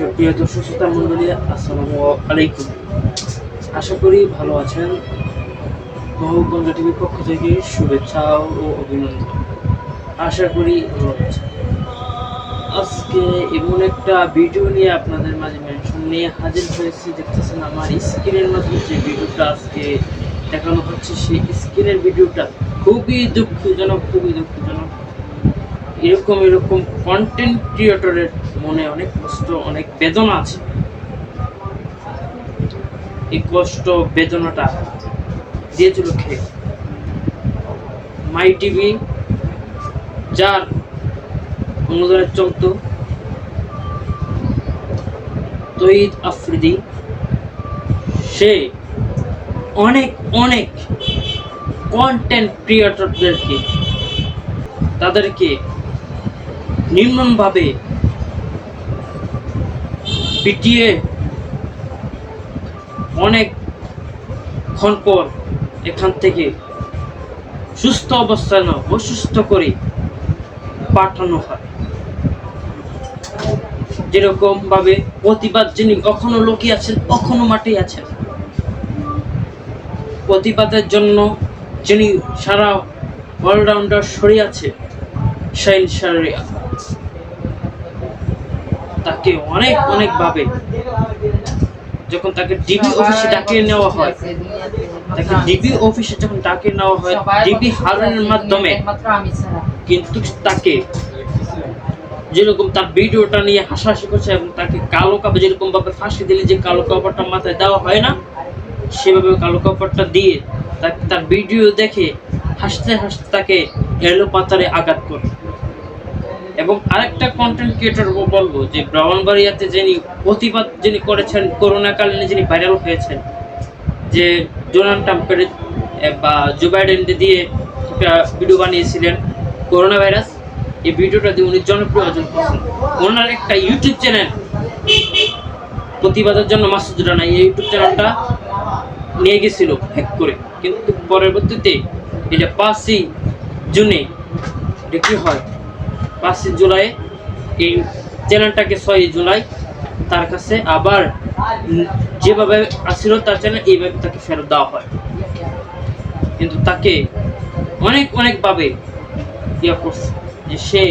সুপ্রিয় দর্শক, শ্রোতা মন্ডলী আসসালামু আলাইকুম। আশা করি ভালো আছেন। বহুগঞ্জ টিভির পক্ষ থেকে শুভেচ্ছা ও অভিনন্দন। আশা করি ভালো আছেন। আজকে এমন একটা ভিডিও নিয়ে আপনাদের মাঝে মেনশন নিয়ে হাজির হয়েছি। দেখতেছেন আমার স্ক্রিনের মাধ্যমে যে ভিডিওটা আজকে দেখানো হচ্ছে, সেই স্ক্রিনের ভিডিওটা খুবই দুঃখজনক খুবই দুঃখজনক। এরকম এরকম কন্টেন্ট ক্রিয়েটরের মনে অনেক কষ্ট, অনেক বেদনা আছে। এই কষ্ট, বেদনাটা দিয়েছিল খেয়ে মাই টিভি যার অনুদানে চলতো তহিদ আফ্রিদি। সে অনেক অনেক কন্টেন্ট ক্রিয়েটরদেরকে তাদেরকে নির্মমভাবে পিটিয়ে অনেক ক্ষণ পর এখান থেকে সুস্থ অবস্থায় না, অসুস্থ করে পাঠানো হয়। যেরকম ভাবে প্রতিবাদ যিনি কখনো লোকে আছেন, কখনো মাঠে আছেন। প্রতিবাদের জন্য যিনি সারা অলরাউন্ডার সরে আছে শাইন শারিয়া তাকে অনেক অনেক ভাবে যখন তাকে ডিবি অফিসে ডাকিয়ে নেওয়া হয়, তাকে ডিবি অফিসে যখন ডাকিয়ে নেওয়া হয় ডিবি হারানোর মাধ্যমে কিন্তু তাকে যেরকম তার ভিডিওটা নিয়ে হাসাহাসি করছে এবং তাকে কালো কাপড় যেরকম ভাবে ফাঁসি দিলে যে কালো কাপড়টা মাথায় দেওয়া হয় না, সেভাবে কালো কাপড়টা দিয়ে তার ভিডিও দেখে হাসতে হাসতে তাকে এলো পাতারে আঘাত করে। এবং আরেকটা কন্টেন্ট ক্রিয়েটর বলব যে ব্রাহ্মণবাড়িয়াতে যিনি প্রতিবাদ যিনি করেছেন, করোনাকালীন যিনি ভাইরাল হয়েছেন, যে ডোনাল্ড ট্রাম্পের বা জো বাইডেনকে দিয়ে একটা ভিডিও বানিয়েছিলেন করোনা ভাইরাস। এই ভিডিওটা দিয়ে উনি জনপ্রিয় অর্জন করছেন। ওনার একটা ইউটিউব চ্যানেল প্রতিবাদের জন্য মাসুদ রানা এই ইউটিউব চ্যানেলটা নিয়ে গেছিল হ্যাক করে। কিন্তু পরবর্তীতে, এটা পাঁচই জুনে, এটা হয়? পাঁচই জুলাই, এই চ্যানেলটাকে ছয়ই জুলাই তার কাছে আবার যেভাবে আসছিল তার চ্যানেল, এইভাবে তাকে ফেরত দেওয়া হয়। কিন্তু তাকে অনেক, অনেকভাবে ইয়ে করছে যে সে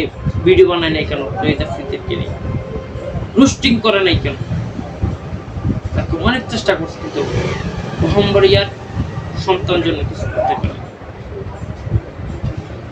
ভিডিও বানায় নাই কেন? রোহিত আফ্রিদিকে নিয়ে। রুস্টিং করে নাই কেন? তাকে অনেক চেষ্টা করছে, কিন্তু মোহাম্মরিয়ার সন্তান জন্য কিছু করতে পারে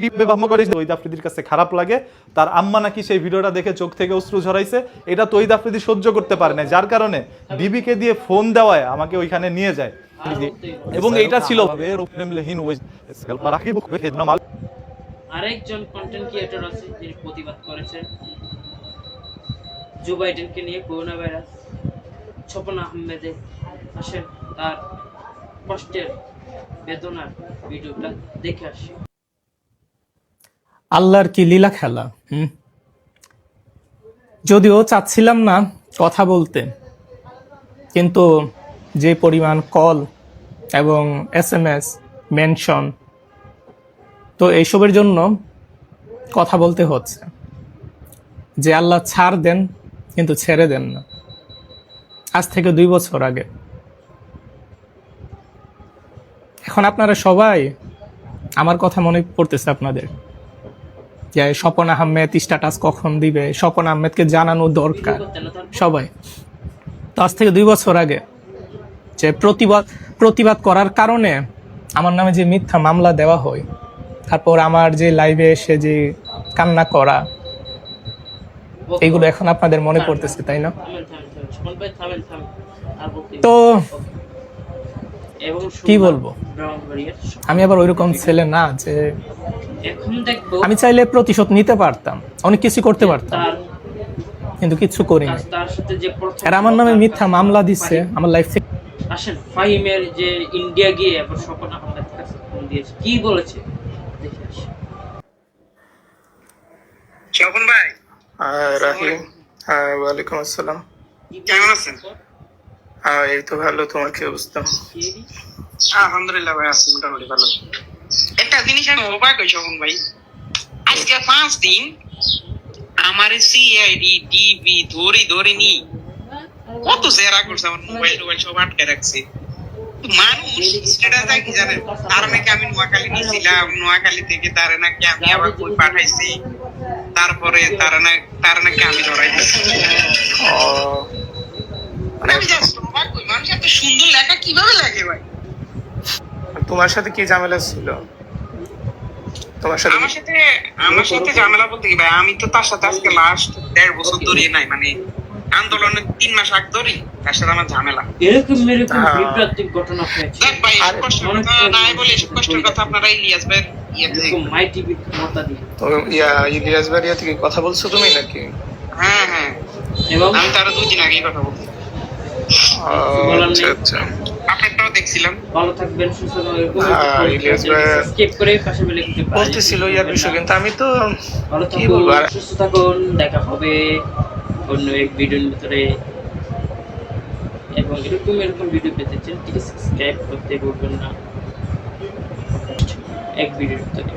কি বেবাম করে তৈদ আফ্রিদির কাছে খারাপ লাগে তার আম্মা নাকি সেই ভিডিওটা দেখে চোখ থেকে অশ্রু ঝরাইছে এটা তৈদ আফ্রিদি সহ্য করতে পারে না যার কারণে ডিবিকে দিয়ে ফোন দেওয়ায় আমাকে ওইখানে নিয়ে যায় এবং এইটা ছিল আরেকজন কন্টেন্ট ক্রিয়েটর আছে যিনি প্রতিবাদ করেছেন জো বাইডেনকে নিয়ে করোনা ভাইরাস ছপন আহমেদে আসেন, তার কষ্টের বেদনার ভিডিওটা দেখে আসি। আল্লাহর কি লীলা খেলা যদিও চাচ্ছিলাম না কথা বলতে, কিন্তু যে পরিমাণ কল এবং এস এম এস মেনশন, তো এইসবের জন্য কথা বলতে হচ্ছে। যে আল্লাহ ছাড় দেন, কিন্তু ছেড়ে দেন না। আজ থেকে দুই বছর আগে। এখন আপনারা সবাই আমার কথা মনে পড়তেছে আপনাদের। যে স্বপন আহমেদ স্ট্যাটাস কখন দিবে? স্বপন আহমেদকে জানানো দরকার সবাই। তো আজ থেকে দুই বছর আগে যে প্রতিবাদ প্রতিবাদ করার কারণে আমার নামে যে মিথ্যা মামলা দেওয়া হয় তারপর আমার যে লাইভে এসে যে কান্না করা এইগুলো এখন আপনাদের মনে পড়তেছে তাই না? থামেন কি বলব? আমি আবার ওইরকম ছেলে না যে এখন দেখব আমি চাইলে প্রতিশোধ নিতে পারতাম অনেক কিছু করতে পারতাম কিন্তু কিচ্ছু করি না তার- তার সাথে যে প্রথম আর আমার নামে মিথ্যা মামলা দিচ্ছে আমার লাইফ থেকে আসেন ফাহিমের যে ইন্ডিয়া গিয়ে এবার স্বপন কাছে ফোন দিয়েছে। কি বলেছে? দেখে আসি। স্বপন ভাই? হ্যাঁ রাহিম। হ্যাঁ ওয়ালাইকুম আসসালাম। কেমন আছেন? হ্যাঁ এই তো ভালো তোমার কি অবস্থা? আলহামদুলিল্লাহ ভাই আছি মোটামুটি ভালো। একটা জিনিস আমি অবাক হই স্বপন ভাই। আজকে পাঁচ দিন আমার সিআইডি ডিবি ধরি ধরে নি। কত জেরা করছে আমার মোবাইল টোবাইল সব আটকে রাখছে। মানুষ সেটা তাই কি জানেন তার নাকি আমি নোয়াখালী নিয়েছিলাম নোয়াখালী থেকে তার নাকি আমি আবার কই পাঠাইছি। তারপরে তার না তার নাকি আমি ধরাই মানে আমি জাস্ট অবাক হই মানুষ এত সুন্দর লেখা কীভাবে লাগে ভাই? তোমার সাথে কি ঝামেলা ছিল? তোমার সাথে আমার সাথে আমার সাথে ঝামেলা বলতে কি ভাই আমি তো তার সাথে আজকে লাস্ট দেড় বছর ধরে নাই মানে আন্দোলনের তিন মাস আগ ধরে তার সাথে আমার ঝামেলা। এরকম এরকম হ্যাঁ। বিভ্রান্তিক ঘটনা হয়েছে দেখ ভাই এসব আরে, কষ্টের কথা নাই বলে এসব কষ্টের কথা আপনারা ইলিয়াস ভাই ইয়ে এরকম মাই টিভি ক্ষমতা দিয়ে। তো ইয়া ইলিয়াস থেকে কথা বলছো তুমি নাকি? হ্যাঁ হ্যাঁ। এবং? আমি তার দুই দিন আগেই কথা বলছি। আচ্ছা আচ্ছা। আপনারটাও দেখছিলাম। ভালো থাকবেন সুস্থ থাকবেন। হ্যাঁ, ইলিয়াস ভাই- স্কিপ করে পাশে বেলে কিন্তু বলতেছিল ইয়ার বিষয় কিন্তু আমি তো ভালো থাকুন সুস্থ থাকুন দেখা হবে অন্য এক ভিডিওর ভিতরে। এবং এরকম এরকম ভিডিও পেতে চ্যানেলটিকে সাবস্ক্রাইব করতে ভুলবেন না। এক ভিডিওর ভিতরে।